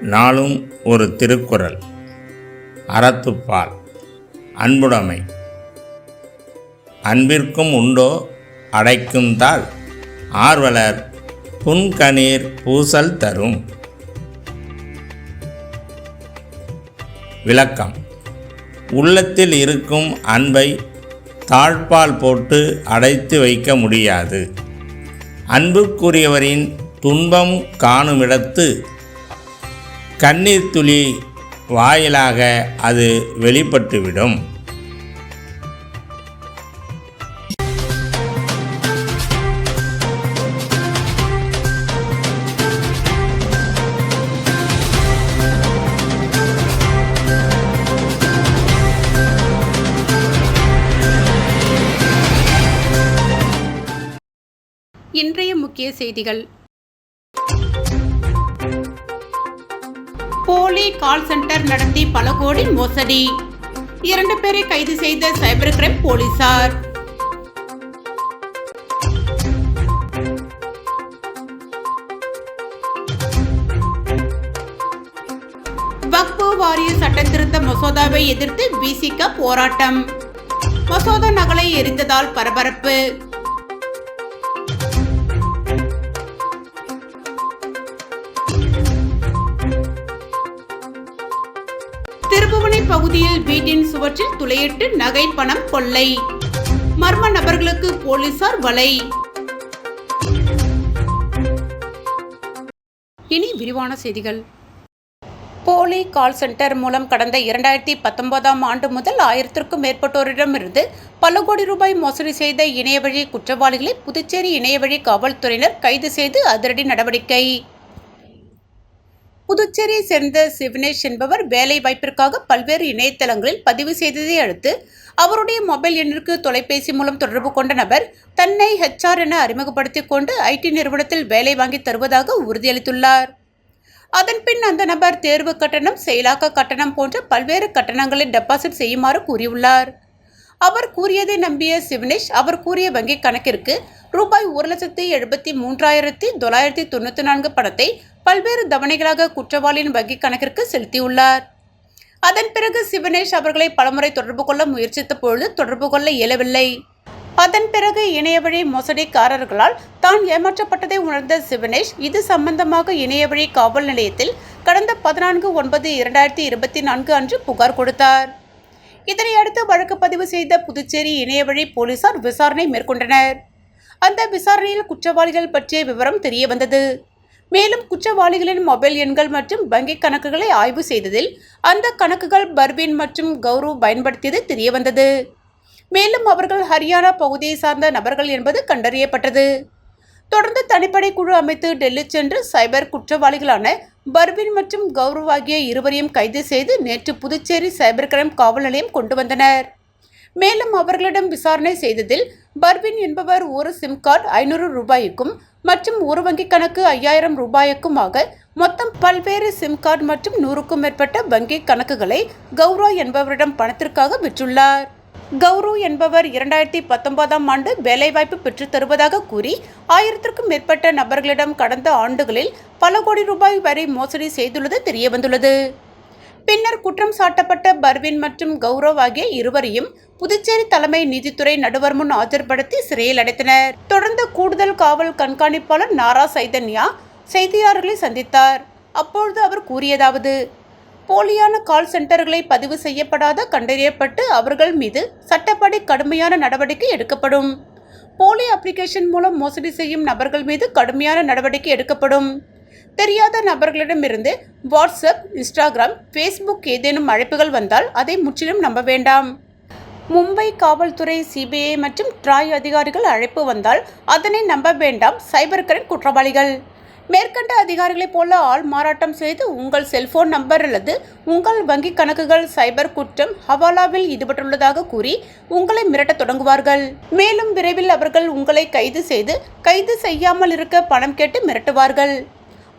நாளும் ஒரு திருக்குறள். அறத்துப்பால். அன்புடைமை. அன்பிற்கும் உண்டோ? அடைக்கும் தாள். ஆர்வலர். புன்கணீர் பூசல் தரும். விளக்கம். உள்ளத்தில் இருக்கும் அன்பை தாழ்பால் போட்டு அடைத்து வைக்க முடியாது. அன்புக்குரியவரின் துன்பம் காணுமிடத்து கண்ணீர் துளி வாயிலாக அது வெளிப்பட்டுவிடும். இன்றைய முக்கிய செய்திகள். போலி கால் சென்டர் நடத்தி பல கோடி மோசடி. இரண்டு பேரை கைது செய்த சைபர் கிரைம் போலீசார். வக்பு வாரிய சட்ட திருத்த மசோதாவை எதிர்த்து விசிக போராட்டம். மசோதா நகலை எரிந்ததால் பரபரப்பு. பகுதியில் வீட்டின் சுவற்றில் துளையிட்டு நகை பணம் கொள்ளை. மர்ம நபர்களுக்கு போலீசார் வலை. இனி விரிவான செய்திகள். போலி கால் சென்டர் மூலம் கடந்த இரண்டாயிரத்தி பத்தொன்பதாம் ஆண்டு முதல் ஆயிரத்திற்கும் மேற்பட்டோரிடமிருந்து பல கோடி ரூபாய் மோசடி செய்த இணையவழி குற்றவாளிகளை புதுச்சேரி இணையவழி காவல்துறையினர் கைது செய்து அதிரடி நடவடிக்கை. புதுச்சேரியை சேர்ந்த சிவனேஷ் என்பவர் வேலை வாய்ப்பிற்காக பல்வேறு இணையதளங்களில் பதிவு செய்ததை அடுத்து அவருடைய மொபைல் எண்ணிற்கு தொலைபேசி மூலம் தொடர்பு கொண்ட நபர் தன்னை ஹெச்ஆர் என அறிமுகப்படுத்தி கொண்டு ஐடி நிறுவனத்தில் வேலை வாங்கி தருவதாக உறுதியளித்துள்ளார். அதன்பின் அந்த நபர் தேர்வு கட்டணம் செயலாக்க கட்டணம் போன்ற பல்வேறு கட்டணங்களை டெபாசிட் செய்யுமாறு கூறியுள்ளார். அவர் கூறியதை நம்பிய சிவனேஷ் அவர் கூறிய வங்கி கணக்கிற்கு ரூபாய் ஒரு லட்சத்தி எழுபத்தி மூன்றாயிரத்தி தொள்ளாயிரத்தி தொண்ணூற்றி நான்கு பணத்தை பல்வேறு தவணைகளாக குற்றவாளியின் வங்கி கணக்கிற்கு செலுத்தியுள்ளார். அதன் பிறகு சிவனேஷ் அவர்களை பலமுறை தொடர்பு கொள்ள முயற்சித்த பொழுது தொடர்பு கொள்ள இயலவில்லை. அதன் பிறகு இணையவழி மோசடிக்காரர்களால் தான் ஏமாற்றப்பட்டதை உணர்ந்த சிவனேஷ் இது சம்பந்தமாக இணையவழி காவல் நிலையத்தில் கடந்த பதினான்கு ஒன்பது இரண்டாயிரத்தி இருபத்தி நான்கு அன்று புகார் கொடுத்தார். இதனையடுத்து வழக்கு பதிவு செய்த புதுச்சேரி இணையவழி போலீசார் விசாரணை மேற்கொண்டனர். அந்த விசாரணையில் குற்றவாளிகள் பற்றிய விவரம் தெரிய வந்தது மேலும் குற்றவாளிகளின் மொபைல் எண்கள் மற்றும் வங்கிக் கணக்குகளை ஆய்வு செய்ததில் அந்த கணக்குகள் பர்வீன் மற்றும் கௌரவ் பயன்படுத்தியது தெரிய வந்தது மேலும் அவர்கள் ஹரியானா பகுதியை சார்ந்த நபர்கள் என்பது கண்டறியப்பட்டது. தொடர்ந்து தனிப்படை குழு அமைத்து டெல்லி சென்று சைபர் குற்றவாளிகளான பர்வீன் மற்றும் கௌரவ் ஆகிய இருவரையும் கைது செய்து நேற்று புதுச்சேரி சைபர் கிரைம் காவல் நிலையம் கொண்டு வந்தனர். மேலும் அவர்களிடம் விசாரணை செய்ததில் பர்வின் என்பவர் ஒரு சிம் கார்டு ஐநூறு ரூபாய்க்கும் மற்றும் ஒரு வங்கிக் கணக்கு ஐயாயிரம் ரூபாய்க்குமாக மொத்தம் பல்வேறு சிம் கார்டு மற்றும் நூறுக்கும் மேற்பட்ட வங்கிக் கணக்குகளை கௌரவ் என்பவரிடம் பணத்திற்காக விற்றுள்ளார். கௌரவ் என்பவர் இரண்டாயிரத்தி பத்தொன்பதாம் ஆண்டு வேலைவாய்ப்பு பெற்றுத் தருவதாக கூறி ஆயிரத்திற்கும் மேற்பட்ட நபர்களிடம் கடந்த ஆண்டுகளில் பல கோடி ரூபாய் வரை மோசடி செய்துள்ளது தெரியவந்துள்ளது. பின்னர் குற்றம் சாட்டப்பட்ட பர்வின் மற்றும் கௌரவ் ஆகிய இருவரையும் புதுச்சேரி தலைமை நீதித்துறை நடுவர் முன் ஆஜர்படுத்தி சிறையில் அடைத்தனர். தொடர்ந்து கூடுதல் காவல் கண்காணிப்பாளர் நாரா சைதன்யா செய்தியாளர்களை சந்தித்தார். அப்பொழுது அவர் கூறியதாவது போலியான கால் சென்டர்களை பதிவு செய்யப்படாத கண்டறியப்பட்டு அவர்கள் மீது சட்டப்படி கடுமையான நடவடிக்கை எடுக்கப்படும். போலி அப்ளிகேஷன் மூலம் மோசடி செய்யும் நபர்கள் மீது கடுமையான நடவடிக்கை எடுக்கப்படும். தெரியாத நபர்களிடமிருந்து வாட்ஸ்அப் இன்ஸ்டாகிராம் ஃபேஸ்புக் ஏதேனும் அழைப்புகள் வந்தால் அதை முற்றிலும் நம்ப வேண்டாம். மும்பை காவல்துறை சிபிஐ மற்றும் ட்ராய் அதிகாரிகள் அழைப்பு வந்தால் அதனை நம்ப வேண்டாம். சைபர் கிரைம் குற்றவாளிகள். மேற்கண்ட அதிகாரிகளைப் போல ஆள் மாறாட்டம் செய்து உங்கள் செல்போன் நம்பர் அல்லது உங்கள் வங்கிக் கணக்குகள் சைபர் குற்றம் ஹவாலாவில் ஈடுபட்டுள்ளதாக கூறி உங்களை மிரட்டத் தொடங்குவார்கள். மேலும் விரைவில் அவர்கள் உங்களை கைது செய்து கைது செய்யாமல் இருக்க பணம் கேட்டு மிரட்டுவார்கள்.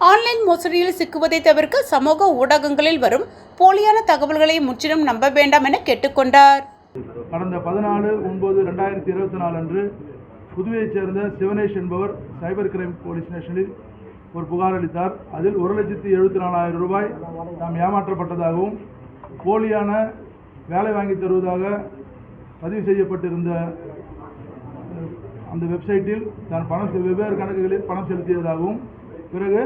ஆன்லைன் மோசடியில் சிக்குவதை தவிர்க்க சமூக ஊடகங்களில் வரும் போலியான தகவல்களை முற்றிலும் நம்ப வேண்டாம் என கேட்டுக்கொண்டார் கடந்த பதினாலு ஒன்பது ரெண்டாயிரத்தி இருபத்தி நாலு அன்று புதுவையைச் சேர்ந்த சிவனேஷ் என்பவர் சைபர் கிரைம் போலீஸ் ஸ்டேஷனில் ஒரு புகார் அளித்தார். அதில் ஒரு லட்சத்தி எழுபத்தி நாலாயிரம் ரூபாய் தாம் ஏமாற்றப்பட்டதாகவும் போலியான வேலை வாங்கி தருவதாக பதிவு செய்யப்பட்டிருந்த அந்த வெப்சைட்டில் தான் பணம் வெவ்வேறு கணக்குகளில் பணம் செலுத்தியதாகவும் பிறகு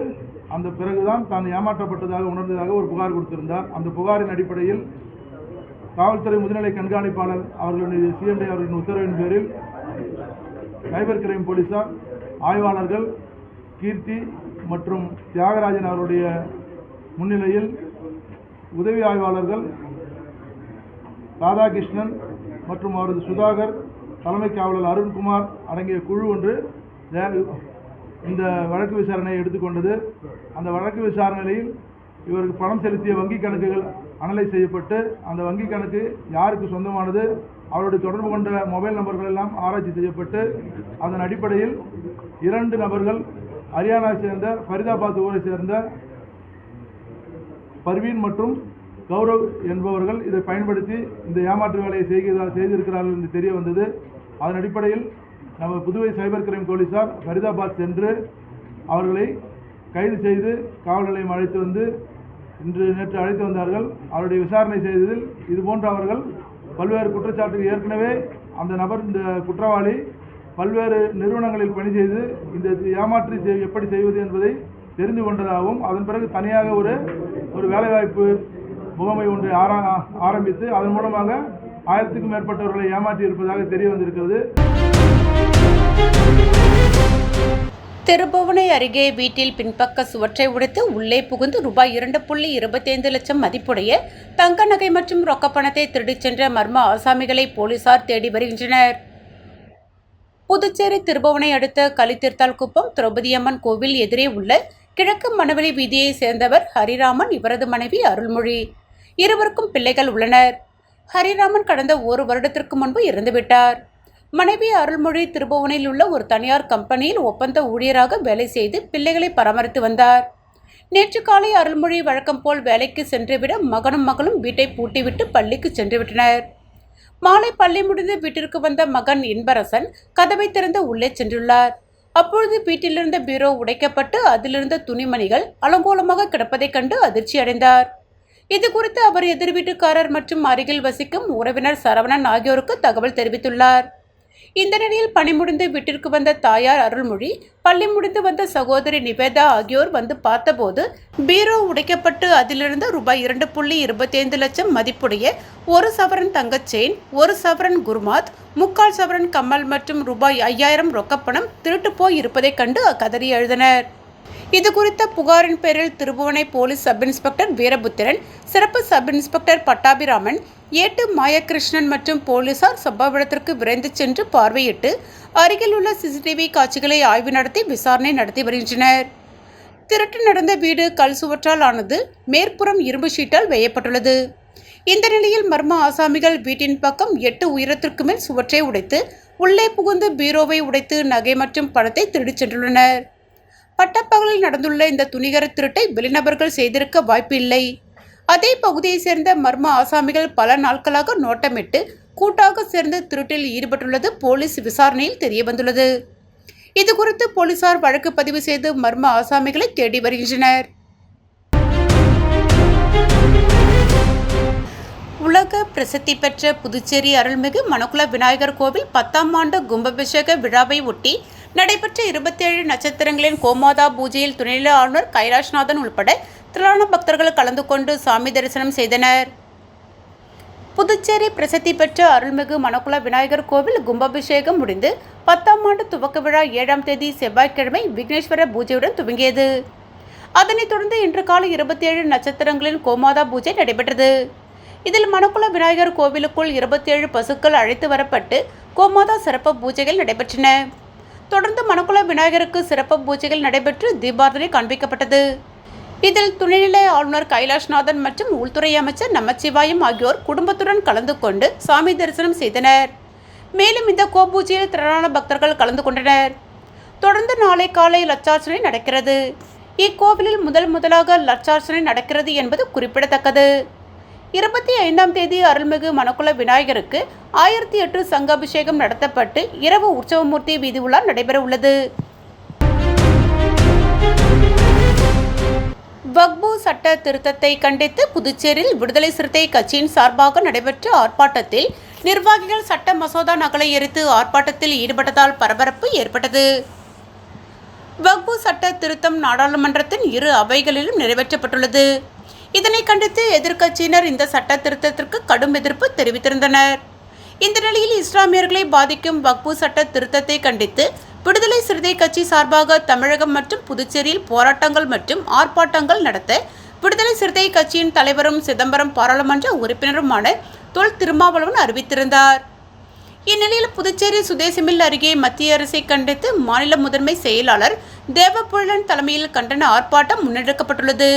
அந்த பிறகுதான் தான் ஏமாற்றப்பட்டதாக உணர்ந்ததாக ஒரு புகார் கொடுத்திருந்தார். அந்த புகாரின் அடிப்படையில் காவல்துறை முதுநிலை கண்காணிப்பாளர் அவர்களுடைய சிஎன்டி அவர்களின் உத்தரவின் பேரில் சைபர் கிரைம் போலீசார் ஆய்வாளர்கள் கீர்த்தி மற்றும் தியாகராஜன் அவருடைய முன்னிலையில் உதவி ஆய்வாளர்கள் ராதாகிருஷ்ணன் மற்றும் அவரது சுதாகர் தலைமை காவலர் அருண்குமார் அடங்கிய குழு ஒன்று இந்த வழக்கு விசாரணையை எடுத்துக்கொண்டது அந்த வழக்கு விசாரணையில் இவருக்கு பணம் செலுத்திய வங்கி கணக்குகள் அனலைஸ் செய்யப்பட்டு அந்த வங்கி கணக்கு யாருக்கு சொந்தமானது அவருடைய தொடர்பு கொண்ட மொபைல் நம்பர்கள் எல்லாம் ஆராய்ச்சி செய்யப்பட்டு அதன் அடிப்படையில் இரண்டு நபர்கள் ஹரியானா சேர்ந்த ஃபரிதாபாத் ஊரை சேர்ந்த பர்வீன் மற்றும் கௌரவ் என்பவர்கள் இதை பயன்படுத்தி இந்த ஏமாற்று வேலையை செய்கிறார் செய்திருக்கிறார்கள் என்று தெரிய வந்தது. அதன் அடிப்படையில் நம்ம புதுவை சைபர் கிரைம் போலீசார் ஃபரிதாபாத் சென்று அவர்களை கைது செய்து காவல் நிலையம் அழைத்து வந்து இன்று நேற்று அழைத்து வந்தார்கள். அவருடைய விசாரணை செய்ததில் இதுபோன்ற அவர்கள் பல்வேறு குற்றச்சாட்டுகள் ஏற்கனவே அந்த நபர் இந்த குற்றவாளி பல்வேறு நிறுவனங்களில் பணி செய்து இந்த ஏமாற்றி செய்- எப்படி செய்வது என்பதை தெரிந்து கொண்டதாகவும் அதன் பிறகு தனியாக ஒரு ஒரு வேலைவாய்ப்பு முகமை ஒன்றை ஆரா ஆரம்பித்து அதன் மூலமாக ஆயிரத்துக்கும் மேற்பட்டவர்களை ஏமாற்றி இருப்பதாக தெரிய வந்திருக்கிறது. திருபுவனை அருகே வீட்டில் பின்பக்க சுவற்றை உடைத்து உள்ளே புகுந்து ரூபாய் இரண்டு புள்ளி இருபத்தைந்து லட்சம் மதிப்புடைய தங்க நகை மற்றும் ரொக்கப்பணத்தை திருடிச் சென்ற மர்ம ஆசாமிகளை போலீசார் தேடி வருகின்றனர். புதுச்சேரி திருபுவனை அடுத்த கலித்தீர்த்தால் குப்பம் திரௌபதியம்மன் கோவில் எதிரே உள்ள கிழக்கு மணவெளி வீதியைச் சேர்ந்தவர் ஹரிராமன் இவரது மனைவி அருள்மொழி. இருவருக்கும் பிள்ளைகள் உள்ளனர். ஹரிராமன் கடந்த ஒரு வருடத்திற்கு முன்பு இறந்துவிட்டார். மனைவி அருள்மொழி திருபுவனில் உள்ள ஒரு தனியார் கம்பெனியில் ஒப்பந்த ஊழியராக வேலை செய்து பிள்ளைகளை பராமரித்து வந்தார். நேற்று காலை அருள்மொழி வழக்கம் போல் வேலைக்கு சென்றுவிட மகனும் மகளும் வீட்டை பூட்டிவிட்டு பள்ளிக்கு சென்றுவிட்டனர். மாலை பள்ளி முடிந்து வீட்டிற்கு வந்த மகன் இன்பரசன் கதவை திறந்து உள்ளே சென்றுள்ளார். அப்பொழுது வீட்டிலிருந்த பீரோ உடைக்கப்பட்டு அதிலிருந்த துணிமணிகள் அலங்கோலமாக கிடப்பதைக் கண்டு அதிர்ச்சி அடைந்தார். இது குறித்து அவர் எதிர் வீட்டுக்காரர் மற்றும் அருகில் வசிக்கும் உறவினர் சரவணன் ஆகியோருக்கு தகவல் தெரிவித்துள்ளார். இந்த நிலையில் பணி முடிந்து வீட்டிற்கு வந்த தாயார் அருள்மொழி பள்ளி முடிந்து வந்த சகோதரி நிவேதா ஆகியோர் வந்து பார்த்தபோது பீரோ உடைக்கப்பட்டு அதிலிருந்து ரூபாய் இரண்டு புள்ளி இருபத்தைந்து லட்சம் மதிப்புடைய ஒரு சவரன் தங்கச் செயின் ஒரு சவரன் குருமாத் முக்கால் சவரன் கம்மல் மற்றும் ரூபாய் ஐயாயிரம் ரொக்கப்பணம் திருட்டு போய் இருப்பதைக் கண்டு கதறி எழுதினர். இதுகுறித்த புகாரின் பேரில் Thirubuvanai police sub inspector Veeraputhiran சிறப்பு சப் இன்ஸ்பெக்டர் பட்டாபிராமன் ஏட்டு மாயகிருஷ்ணன் மற்றும் போலீசார் சம்பவ இடத்திற்கு விரைந்து சென்று பார்வையிட்டு அருகில் உள்ள சிசிடிவி காட்சிகளை ஆய்வு நடத்தி விசாரணை நடத்தி வருகின்றனர். திருட்டு நடந்த வீடு கல் சுவற்றால் ஆனது மேற்புறம் இரும்பு ஷீட்டால் வேயப்பட்டுள்ளது. இந்த நிலையில் மர்ம ஆசாமிகள் வீட்டின் பக்கம் எட்டு உயரத்திற்கு மேல் சுவற்றை உடைத்து உள்ளே புகுந்து பீரோவை உடைத்து நகை மற்றும் பணத்தை திருடிச் சென்றுள்ளனர். பட்டப்பகலில் நடந்துள்ள இந்த துணிகர திருட்டை வெளிநபர்கள் செய்திருக்க வாய்ப்பில்லை. அதே பகுதியைச் சேர்ந்த மர்ம ஆசாமிகள் பல நாட்களாக நோட்டமிட்டு கூட்டாக சேர்ந்து திருட்டில் ஈடுபட்டுள்ளது போலீஸ் விசாரணையில் தெரியவந்துள்ளது. இது குறித்து போலீசார் வழக்கு பதிவு செய்து மர்ம ஆசாமிகளை தேடி வருகின்றனர். உலக பிரசித்தி பெற்ற புதுச்சேரி அருள்மிகு மணக்குள விநாயகர் கோவில் பத்தாம் ஆண்டு கும்பாபிஷேக விழாவை ஒட்டி நடைபெற்ற இருபத்தேழு நட்சத்திரங்களின் கோமாதா பூஜையில் துணைநிலை ஆளுநர் கைலாஷ்நாதன் உள்பட திரளான பக்தர்கள் கலந்து கொண்டு சாமி தரிசனம் செய்தனர். புதுச்சேரி பிரசித்தி பெற்ற அருள்மிகு மணக்குள விநாயகர் கோவில் கும்பாபிஷேகம் முடிந்து பத்தாம் ஆண்டு துவக்க விழா ஏழாம் தேதி செவ்வாய்க்கிழமை விக்னேஸ்வர பூஜையுடன் துவங்கியது. அதனைத் தொடர்ந்து இன்று காலை இருபத்தி ஏழு நட்சத்திரங்களின் கோமாதா பூஜை நடைபெற்றது. இதில் மணக்குள விநாயகர் கோவிலுக்குள் இருபத்தேழு பசுக்கள் அழைத்து வரப்பட்டு கோமாதா சிறப்பு பூஜைகள் நடைபெற்றன. தொடர்ந்து மணக்குள விநாயகருக்கு சிறப்பு பூஜைகள் நடைபெற்று தீபாரதனை காண்பிக்கப்பட்டது. இதில் துணைநிலை ஆளுநர் கைலாஷ்நாதன் மற்றும் உள்துறை அமைச்சர் நமச்சிவாயம் ஆகியோர் குடும்பத்துடன் கலந்து கொண்டு சாமி தரிசனம் செய்தனர். மேலும் இந்த கோபூஜையில் திரளான பக்தர்கள் கலந்து கொண்டனர். தொடர்ந்து நாளை காலை லட்சார்ச்சனை நடக்கிறது. இக்கோவிலில் முதல் முதலாக லட்சார்ச்சனை நடக்கிறது என்பது குறிப்பிடத்தக்கது. இருபத்தி ஐந்தாம் தேதி அருள்மிகு மணக்குள விநாயகருக்கு ஆயிரத்தி எட்டு சங்காபிஷேகம் நடத்தப்பட்டு இரவு உற்சவமூர்த்தி வீதி உலா நடைபெற உள்ளது வக்பு சட்ட திருத்தத்தை கண்டித்து புதுச்சேரியில் விடுதலை சிறுத்தை கட்சியின் சார்பாக நடைபெற்ற ஆர்ப்பாட்டத்தில் நிர்வாகிகள் சட்ட மசோதா நகலை எரித்து ஆர்ப்பாட்டத்தில் ஈடுபட்டதால் பரபரப்பு ஏற்பட்டது. வக்பு சட்ட திருத்தம் நாடாளுமன்றத்தின் இரு அவைகளிலும் நிறைவேற்றப்பட்டுள்ளது. இதனை கண்டித்து எதிர்க்கட்சியினர் இந்த சட்ட திருத்தத்திற்கு கடும் எதிர்ப்பு தெரிவித்திருந்தனர். இந்த நிலையில் இஸ்லாமியர்களை பாதிக்கும் வக்பு சட்ட திருத்தத்தை கண்டித்து விடுதலை சிறுத்தை கட்சி சார்பாக தமிழகம் மற்றும் புதுச்சேரியில் போராட்டங்கள் மற்றும் ஆர்ப்பாட்டங்கள் நடத்த விடுதலை சிறுத்தை கட்சியின் தலைவரும் சிதம்பரம் பாராளுமன்ற உறுப்பினருமான தொல் திருமாவளவன் அறிவித்திருந்தார். இந்நிலையில் புதுச்சேரி சுதேசமில் அருகே மத்திய அரசை கண்டித்து மாநில முதன்மை செயலாளர் தேவபுழன் தலைமையில் கண்டன ஆர்ப்பாட்டம் முன்னெடுக்கப்பட்டுள்ளது.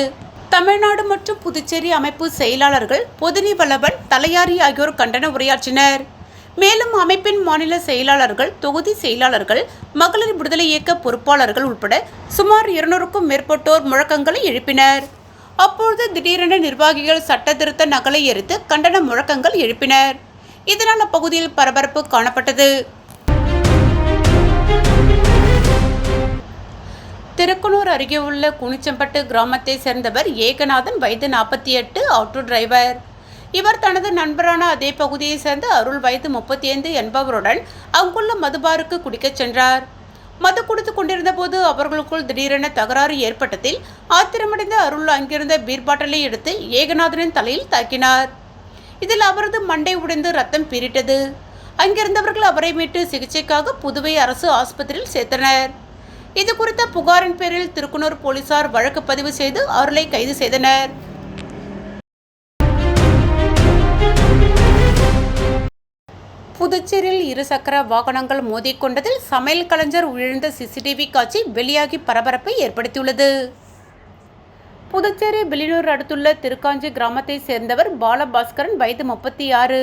தமிழ்நாடு மற்றும் புதுச்சேரி அமைப்பு செயலாளர்கள் பொதினி வல்லவன் தலையாரி ஆகியோர் கண்டன உரையாற்றினர். மேலும் அமைப்பின் மாநில செயலாளர்கள் தொகுதி செயலாளர்கள் மகளிர் விடுதலை இயக்க பொறுப்பாளர்கள் உட்பட சுமார் இருநூறுக்கும் மேற்பட்டோர் முழக்கங்களை எழுப்பினர். அப்பொழுது திடீரென நிர்வாகிகள் சட்ட திருத்த நகலை எரித்து கண்டன முழக்கங்கள் எழுப்பினர். இதனால் அப்பகுதியில் பரபரப்பு காணப்பட்டது. திருக்குனூர் அருகே உள்ள குனிச்சம்பட்டு கிராமத்தை சேர்ந்தவர் ஏகநாதன் வயது நாற்பத்தி எட்டு ஆட்டோ டிரைவர் இவர் தனது நண்பரான அதே பகுதியை சேர்ந்த அருள் வயது முப்பத்தி ஐந்து என்பவருடன் அங்குள்ள மதுபாருக்கு குடிக்கச் சென்றார். மது குடித்து கொண்டிருந்த போது அவர்களுக்குள் திடீரென தகராறு ஏற்பட்டதில் ஆத்திரமடைந்த அருள் அங்கிருந்த பீர் பாட்டிலை எடுத்து ஏகநாதனின் தலையில் தாக்கினார். இதில் அவரது மண்டை உடைந்து ரத்தம் பீரிட்டது அங்கிருந்தவர்கள் அவரை மீட்டு சிகிச்சைக்காக புதுவை அரசு ஆஸ்பத்திரியில் சேர்த்தனர். இது குறித்த புகாரின் பேரில் திருக்குனூர் போலீசார் வழக்கு பதிவு செய்து அருளை கைது செய்தனர். புதுச்சேரியில் இருசக்கர வாகனங்கள் மோதிக்கொண்டதில் சமையல் கலைஞர் உயிழ்ந்த சிசிடிவி காட்சி வெளியாகி பரபரப்பை ஏற்படுத்தியுள்ளது. புதுச்சேரி வெளியூர் அடுத்துள்ள திருக்காஞ்சி கிராமத்தை சேர்ந்தவர் பாலபாஸ்கரன் வயது முப்பத்தி ஆறு.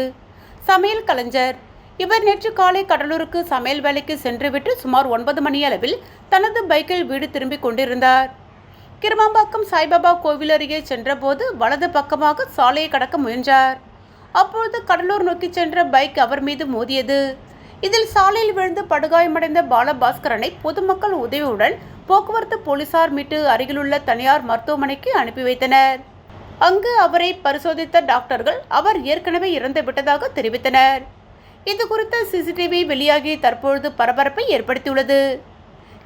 சமையல் கலைஞர். இவர் நேற்று காலை கடலூருக்கு சமையல் வேலைக்கு சென்றுவிட்டு சுமார் ஒன்பது மணி அளவில் தனது பைக்கில் வீடு திரும்பிக் கொண்டிருந்தார். கிருமாம்பாக்கம் சாய்பாபா கோவில் அருகே சென்றபோது வலது பக்கமாக சாலையை கடக்க முயன்றார். அப்பொழுது கடலூர் நோக்கி சென்ற பைக் அவர் மீது மோதியது. இதில் சாலையில் விழுந்து படுகாயமடைந்த பாலபாஸ்கரனை பொதுமக்கள் உதவியுடன் போக்குவரத்து போலீசார் மீட்டு அருகிலுள்ள தனியார் மருத்துவமனைக்கு அனுப்பி வைத்தனர். அங்கு அவரை பரிசோதித்த டாக்டர்கள் அவர் ஏற்கனவே இறந்து விட்டதாக தெரிவித்தனர். இது குறித்த சிசிடிவி வெளியாகி தற்பொழுது பரபரப்பை ஏற்படுத்தியுள்ளது.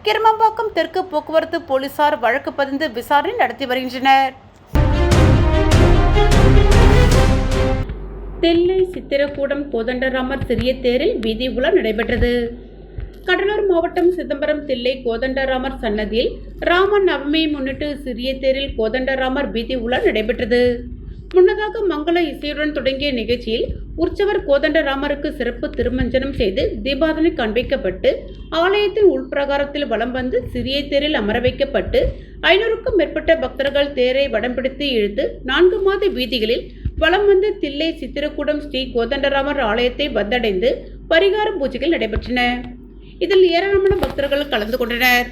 கிருமம்பாக்கம் தெற்கு போக்குவரத்து போலீசார் வழக்கு பதிந்து விசாரணை நடத்தி வருகின்றனர். தெல்லை சித்திரக்கூடம் கோதண்டராமர் சிறிய தேரில் வீதி உலா நடைபெற்றது. கடலூர் மாவட்டம் சிதம்பரம் தில்லை கோதண்டராமர் சன்னதியில் ராம நவமியை முன்னிட்டு சிறிய தேரில் கோதண்டராமர் வீதி உலா நடைபெற்றது. முன்னதாக மங்கள இசையுடன் தொடங்கிய நிகழ்ச்சியில் உற்சவர் கோதண்டராமருக்கு சிறப்பு திருமஞ்சனம் செய்து தீபாதனை காண்பிக்கப்பட்டு ஆலயத்தின் உள்பிரகாரத்தில் வலம் வந்து சிறிய தேரில் அமர வைக்கப்பட்டு ஐநூறுக்கும் மேற்பட்ட பக்தர்கள் தேரை வடம் பிடித்து இழுத்து நான்கு மாத வீதிகளில் வலம் வந்து தில்லை சித்திரக்கூடம் ஸ்ரீ கோதண்டராமர் ஆலயத்தை வந்தடைந்து பரிகார பூஜைகள் நடைபெற்றன. இதில் ஏராளமான பக்தர்கள் கலந்து கொண்டனர்.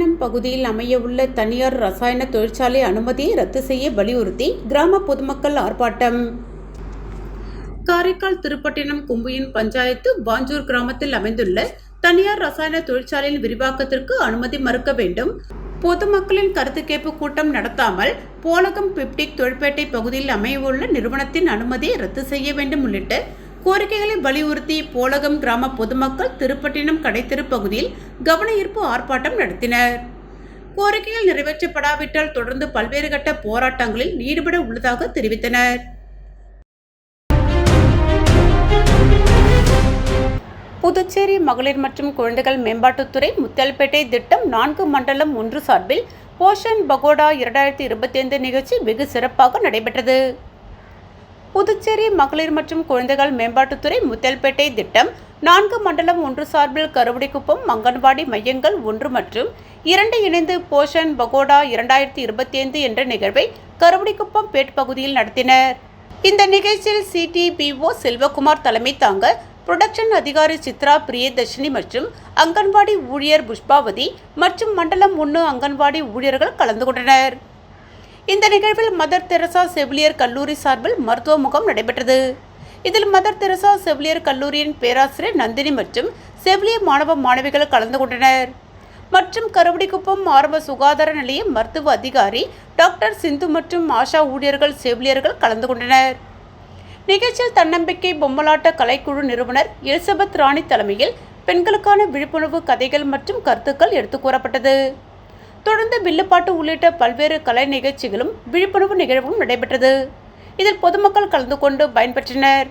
திருப்பட்டினம் பகுதியில் அமையவுள்ள தனியார் ரசாயன தொழிற்சாலை அனுமதியை ரத்து செய்ய வலியுறுத்தி கிராம பொதுமக்கள் ஆர்ப்பாட்டம். காரைக்கால் திருப்பட்டினம் கும்புயின் பஞ்சாயத்து வாஞ்சூர் கிராமத்தில் அமைந்துள்ள தனியார் ரசாயன தொழிற்சாலையின் விரிவாக்கத்திற்கு அனுமதி மறுக்க வேண்டும். பொதுமக்களின் கருத்து கேட்பு கூட்டம் நடத்தாமல் போலகம் பிப்டிக் தொழிற்பேட்டை பகுதியில் அமையவுள்ள நிறுவனத்தின் அனுமதியை ரத்து செய்ய வேண்டும் உள்ளிட்ட கோரிக்கைகளை வலியுறுத்தி போலகம் கிராம பொதுமக்கள் திருப்பட்டினம் கடைத்தெரு பகுதியில் கவன ஈர்ப்பு ஆர்ப்பாட்டம் நடத்தினர். கோரிக்கைகள் நிறைவேற்றப்படாவிட்டால் தொடர்ந்து பல்வேறு கட்ட போராட்டங்களில் ஈடுபட உள்ளதாக தெரிவித்தனர். புதுச்சேரி மகளிர் மற்றும் குழந்தைகள் மேம்பாட்டுத்துறை முத்தல்பேட்டை திட்டம் நான்கு மண்டலம் ஒன்று சார்பில் போஷன் பகோடா இரண்டாயிரத்தி இருபத்தி ஐந்து நிகழ்ச்சி வெகு சிறப்பாக நடைபெற்றது. புதுச்சேரி மகளிர் மற்றும் குழந்தைகள் மேம்பாட்டுத்துறை முத்தல்பேட்டை திட்டம் நான்கு மண்டலம் ஒன்று சார்பில் கருவடிக்குப்பம் அங்கன்வாடி மையங்கள் ஒன்று மற்றும் இரண்டு இணைந்து போஷன் பகோடா இரண்டாயிரத்தி இருபத்தி ஐந்து என்ற நிகழ்வை கருவடிக்குப்பம் பேட் பகுதியில் நடத்தினர். இந்த நிகழ்ச்சியில் சிடிபிஓ செல்வகுமார் தலைமை தாங்க புரொடக்ஷன் அதிகாரி சித்ரா பிரியதர்ஷினி மற்றும் அங்கன்வாடி ஊழியர் புஷ்பாவதி மற்றும் மண்டலம் ஒன்று அங்கன்வாடி ஊழியர்கள் கலந்து கொண்டனர். இந்த நிகழ்வில் மதர் தெரசா செவிலியர் கல்லூரி சார்பில் மருத்துவ முகாம் நடைபெற்றது. இதில் மதர் தெரசா செவிலியர் கல்லூரியின் பேராசிரியர் நந்தினி மற்றும் செவிலியர் மாணவ மாணவிகள் கலந்து கொண்டனர். மற்றும் கருவடிக்குப்பம் ஆரம்ப சுகாதார நிலைய மருத்துவ அதிகாரி டாக்டர் சிந்து மற்றும் ஆஷா ஊழியர்கள் செவிலியர்கள் கலந்து கொண்டனர். நிகழ்ச்சியில் தன்னம்பிக்கை பொம்மலாட்ட கலைக்குழு நிறுவனர் எலிசபெத் ராணி தலைமையில் பெண்களுக்கான விழிப்புணர்வு கதைகள் மற்றும் கருத்துக்கள் எடுத்துக் கூறப்பட்டது. தொடர்ந்து வில்லுப்பாட்டு உள்ளிட்ட பல்வேறு கலை நிகழ்ச்சிகளும் விழிப்புணர்வு நிகழ்வும் நடைபெற்றது. இதில் பொதுமக்கள் கலந்து கொண்டு பயன்பெற்றனர்.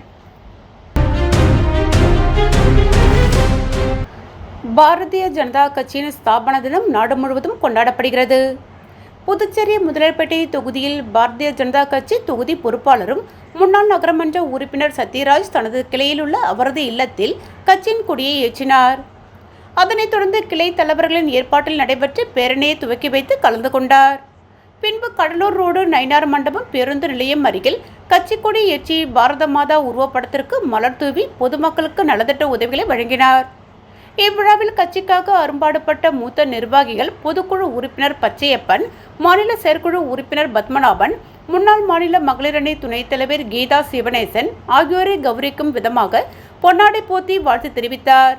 பாரதிய ஜனதா கட்சியின் ஸ்தாபன தினம் நாடு முழுவதும் கொண்டாடப்படுகிறது. புதுச்சேரி முதலர்பேட்டை தொகுதியில் பாரதிய ஜனதா கட்சி தொகுதி பொறுப்பாளரும் முன்னாள் நகரமன்ற உறுப்பினர் சத்யராஜ் தனது கிளையில் உள்ள அவரது இல்லத்தில் கட்சியின் கொடியை ஏற்றினார். அதனைத் தொடர்ந்து கிளை தலைவர்களின் ஏற்பாட்டில் நடைபெற்ற பேரணியை துவக்கி வைத்து கலந்து கொண்டார். பின்பு கடலூர் ரோடு நயினார் மண்டபம் பேருந்து நிலையம் அருகில் கட்சி கொடி ஏற்றி பாரத மாதா உருவப்படத்திற்கு மலர் தூவி பொதுமக்களுக்கு நலத்திட்ட உதவிகளை வழங்கினார். இவ்விழாவில் கட்சிக்காக அரும்பாடுபட்ட மூத்த நிர்வாகிகள் பொதுக்குழு உறுப்பினர் பச்சையப்பன் மாநில செயற்குழு உறுப்பினர் பத்மநாபன் முன்னாள் மாநில மகளிரணி துணைத் தலைவர் கீதா சிவனேசன் ஆகியோரை கௌரிக்கும் விதமாக பொன்னாடை போத்தி வாழ்த்து தெரிவித்தார்.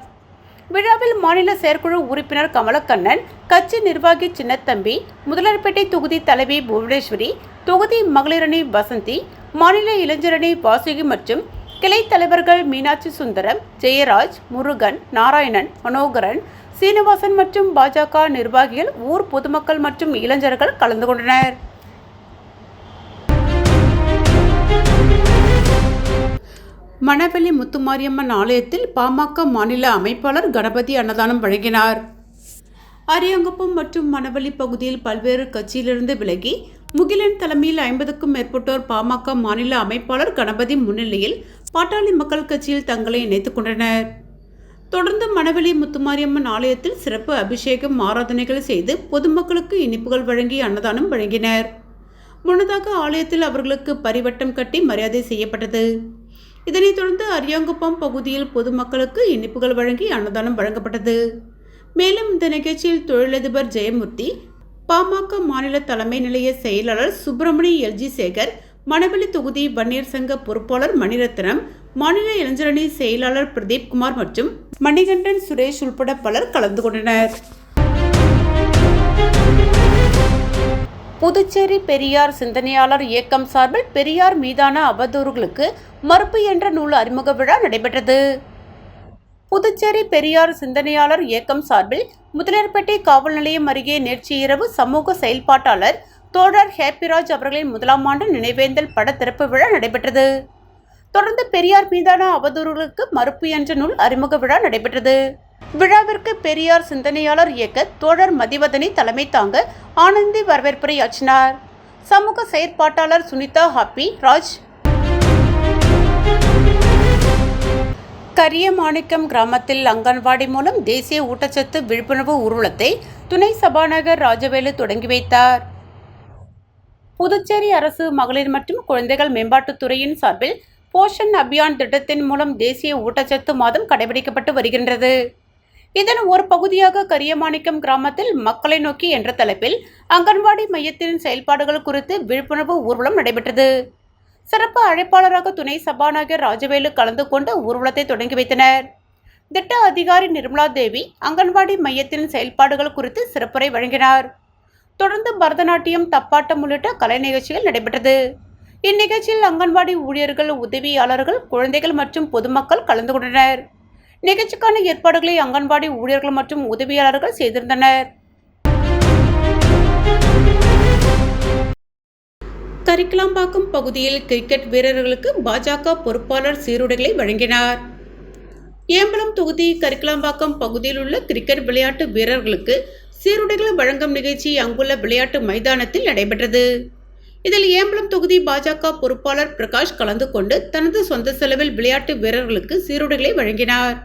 விழாவில் மாநில செயற்குழு உறுப்பினர் கமலக்கண்ணன் கட்சி நிர்வாகி சின்னத்தம்பி முதலர்பேட்டை தொகுதி தலைவி புவனேஸ்வரி தொகுதி மகளிரணி வசந்தி மாநில இளைஞரணி வாசுகி மற்றும் கிளை தலைவர்கள் மீனாட்சி சுந்தரம் ஜெயராஜ் முருகன் நாராயணன் மனோகரன் சீனிவாசன் மற்றும் பாஜக நிர்வாகிகள் ஊர் பொதுமக்கள் மற்றும் இளைஞர்கள் கலந்து கொண்டனர். மணவெளி முத்துமாரியம்மன் ஆலயத்தில் பாமக மாநில அமைப்பாளர் கணபதி அன்னதானம் வழங்கினார். அரியங்குப்பம் மற்றும் மணவெளி பகுதியில் பல்வேறு கட்சியிலிருந்து விலகி முகிலன் தலைமையில் ஐம்பதுக்கும் மேற்பட்டோர் பாமக மாநில அமைப்பாளர் கணபதி முன்னிலையில் பாட்டாளி மக்கள் கட்சியில் தங்களை இணைத்துக் கொண்டனர். தொடர்ந்து மணவெளி முத்துமாரியம்மன் ஆலயத்தில் சிறப்பு அபிஷேகம் ஆராதனைகள் செய்து பொதுமக்களுக்கு இனிப்புகள் வழங்கி அன்னதானம் வழங்கினர். முன்னதாக ஆலயத்தில் அவர்களுக்கு பரிவட்டம் கட்டி மரியாதை செய்யப்பட்டது. இதனைத் தொடர்ந்து அரியாங்குப்பம் பகுதியில் பொதுமக்களுக்கு இனிப்புகள் வழங்கி அன்னதானம் வழங்கப்பட்டது. மேலும் இந்த நிகழ்ச்சியில் தொழிலதிபர் ஜெயமூர்த்தி பாமக மாநில தலைமை நிலைய செயலாளர் சுப்பிரமணி எல்ஜி சேகர் மணவெளி தொகுதி வன்னியர் சங்க பொறுப்பாளர் மணிரத்னம் மாநில இளைஞரணி செயலாளர் பிரதீப் குமார் மற்றும் மணிகண்டன் சுரேஷ் உள்பட பலர் கலந்து கொண்டனர். புதுச்சேரி பெரியார் சிந்தனையாளர் இயக்கம் சார்பில் பெரியார் மீதான அவதூறுகளுக்கு மறுப்பு என்ற நூல் அறிமுக விழா நடைபெற்றது. புதுச்சேரி பெரியார் சிந்தனையாளர் இயக்கம் சார்பில் முதலியார்பேட்டை காவல் நிலையம் அருகே நேற்று இரவு சமூக செயல்பாட்டாளர் தோழர் ஹேப்பிராஜ் அவர்களின் முதலாம் ஆண்டு நினைவேந்தல் பட திறப்பு விழா நடைபெற்றது. தொடர்ந்து பெரியார் மீதான அவதூறுகளுக்கு மறுப்பு என்ற நூல் அறிமுக விழா நடைபெற்றது. விழாவிற்கு பெரியார் சிந்தனையாளர் இயக்க தோழர் மதிவதனி தலைமை தாங்க ஆனந்தி வரவேற்புரையாற்றினார் சமூக செயற்பாட்டாளர் சுனிதா ஹாப்பி ராஜ் கரியமாணிக்கம் கிராமத்தில் அங்கன்வாடி மூலம் தேசிய ஊட்டச்சத்து விழிப்புணர்வு ஊர்வலத்தை துணை சபாநாயகர் ராஜவேலு தொடங்கி வைத்தார். புதுச்சேரி அரசு மகளிர் மற்றும் குழந்தைகள் மேம்பாட்டுத் துறையின் சார்பில் போஷன் அபியான் திட்டத்தின் மூலம் தேசிய ஊட்டச்சத்து மாதம் கடைபிடிக்கப்பட்டு வருகின்றது. இதன் ஒரு பகுதியாக கரியமாணிக்கம் கிராமத்தில் மக்களை நோக்கி என்ற தலைப்பில் அங்கன்வாடி மையத்தின் செயல்பாடுகள் குறித்து விழிப்புணர்வு ஊர்வலம் நடைபெற்றது. சிறப்பு அழைப்பாளராக துணை சபாநாயகர் ராஜவேலு கலந்து கொண்டு ஊர்வலத்தை தொடங்கி வைத்தனர். திட்ட அதிகாரி நிர்மலா தேவி அங்கன்வாடி மையத்தின் செயல்பாடுகள் குறித்து சிறப்புரை வழங்கினார். தொடர்ந்து பரதநாட்டியம் தப்பாட்டம் உள்ளிட்ட கலை நிகழ்ச்சிகள் நடைபெற்றது. இந்நிகழ்ச்சியில் அங்கன்வாடி ஊழியர்கள் உதவியாளர்கள் குழந்தைகள் மற்றும் பொதுமக்கள் கலந்து கொண்டனர். நிகழ்ச்சிக்கான ஏற்பாடுகளை அங்கன்வாடி ஊழியர்கள் மற்றும் உதவியாளர்கள் செய்திருந்தனர். கரிக்கலாம்பாக்கம் பகுதியில் கிரிக்கெட் வீரர்களுக்கு பாஜக பொறுப்பாளர் சீருடைகளை வழங்கினார். ஏம்பலம் தொகுதி கரிக்கலாம்பாக்கம் பகுதியில் உள்ள கிரிக்கெட் விளையாட்டு வீரர்களுக்கு சீருடைகளை வழங்கும் நிகழ்ச்சி அங்குள்ள விளையாட்டு மைதானத்தில் நடைபெற்றது. இதில் ஏம்பலம் தொகுதி பாஜக பொறுப்பாளர் பிரகாஷ் கலந்து கொண்டு தனது சொந்த செலவில் விளையாட்டு வீரர்களுக்கு சீருடைகளை வழங்கினார்.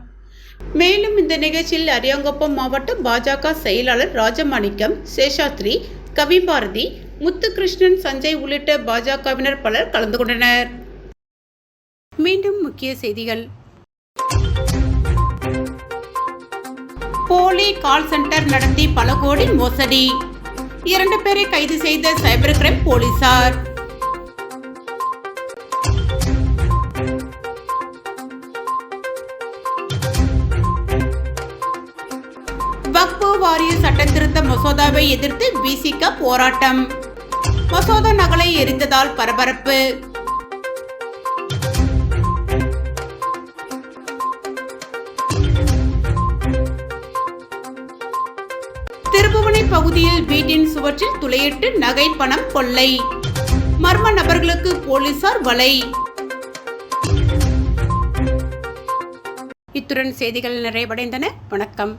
மேலும் இந்த நிகழ்ச்சியில் அரியாங்குப்பம் மாவட்ட பாஜக செயலாளர் ராஜமாணிக்கம் சேஷாத்ரி கவிபாரதி முத்துகிருஷ்ணன் சஞ்சய் உள்ளிட்ட பாஜகவினர் பலர் கலந்து கொண்டனர். மீண்டும் முக்கிய செய்திகள். போலி கால் சென்டர் நடத்தி பல கோடி மோசடி. இரண்டு பேரை கைது செய்த சைபர் கிரைம் போலீசார். வக்பு வாரிய சட்ட திருத்த மசோதாவை எதிர்த்து பிசிக போராட்டம். மசோதா நகலை எரிந்ததால் பரபரப்பு. பகுதியில் வீட்டின் சுவற்றில் துளையிட்டு நகை பணம் கொள்ளை. மர்ம நபர்களுக்கு போலீசார் வலை. இத்துடன் செய்திகள் நிறைவடைந்தன. வணக்கம்.